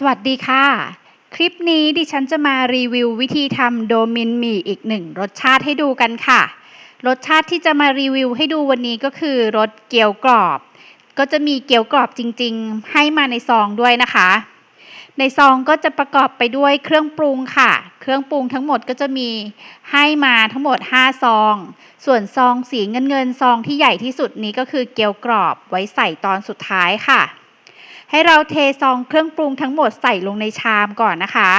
สวัสดีค่ะ คลิปนี้ดิฉันจะมารีวิววิธีทำโดมินมี่อีกหนึ่งรสชาติให้ดูกันค่ะ รสชาติที่จะมารีวิวให้ดูวันนี้ก็คือรสเกี๊ยวกรอบ ก็จะมีเกี๊ยวกรอบจริง ๆ ให้มาในซองด้วยนะคะ ในซองก็จะประกอบไปด้วยเครื่องปรุงค่ะ เครื่องปรุงทั้งหมดก็จะมีให้มาทั้งหมด 5 ซอง ส่วนซองสีเงินเงินๆซองที่ใหญ่ที่สุดนี้ก็คือเกี๊ยวกรอบไว้ใส่ตอนสุดท้ายค่ะ ให้เราเทซองเครื่องปรุงทั้งหมดใส่ลงในชามก่อนนะคะ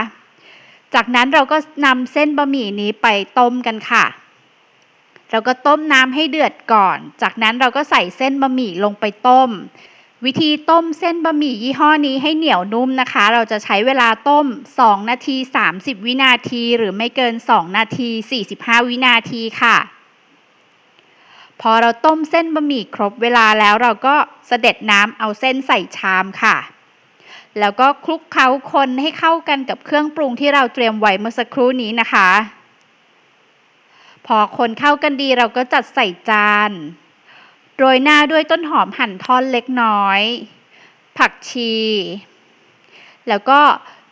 จากนั้นเราก็นำเส้นบะหมี่นี้ไปต้มกันค่ะ เราก็ต้มน้ำให้เดือดก่อน จากนั้นเราก็ใส่เส้นบะหมี่ลงไปต้ม วิธีต้มเส้นบะหมี่ยี่ห้อนี้ให้เหนียวนุ่มนะคะ เราจะใช้เวลาต้ม 2 นาที 30 วินาที หรือไม่เกิน 2 นาที 45 วินาทีค่ะ พอเราต้มเส้นบะหมี่ครบเวลาแล้วเราก็เสด็จน้ำเอาเส้นใส่ชามค่ะ แล้วก็คลุกเคล้าคนให้เข้ากันกับเครื่องปรุงที่เราเตรียมไว้เมื่อสักครู่นี้นะคะ พอคนเข้ากันดีเราก็จัดใส่จานโรยหน้าด้วยต้นหอมหั่นท่อนเล็กน้อย ผักชี แล้วก็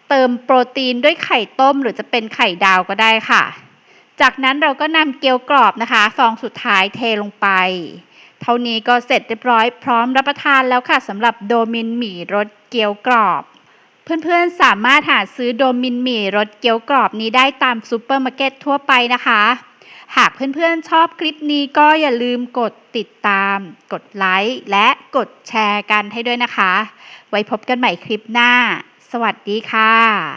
เติมโปรตีนด้วยไข่ต้มหรือจะเป็นไข่ดาวก็ได้ค่ะ จากนั้นเราก็นำเกี๊ยวกรอบนะคะฟองสุดท้ายเทลงไป เท่านี้ก็เสร็จเรียบร้อยพร้อมรับประทานแล้วค่ะสำหรับโดมินหมี่รสเกี๊ยวกรอบ เพื่อนๆสามารถหาซื้อโดมินหมี่รสเกี๊ยวกรอบนี้ได้ตามซูเปอร์มาร์เก็ตทั่วไปนะคะ หากเพื่อนๆชอบคลิปนี้ก็อย่าลืมกดติดตาม กดไลค์และกดแชร์กันให้ด้วยนะคะ ไว้พบกันใหม่คลิปหน้า สวัสดีค่ะ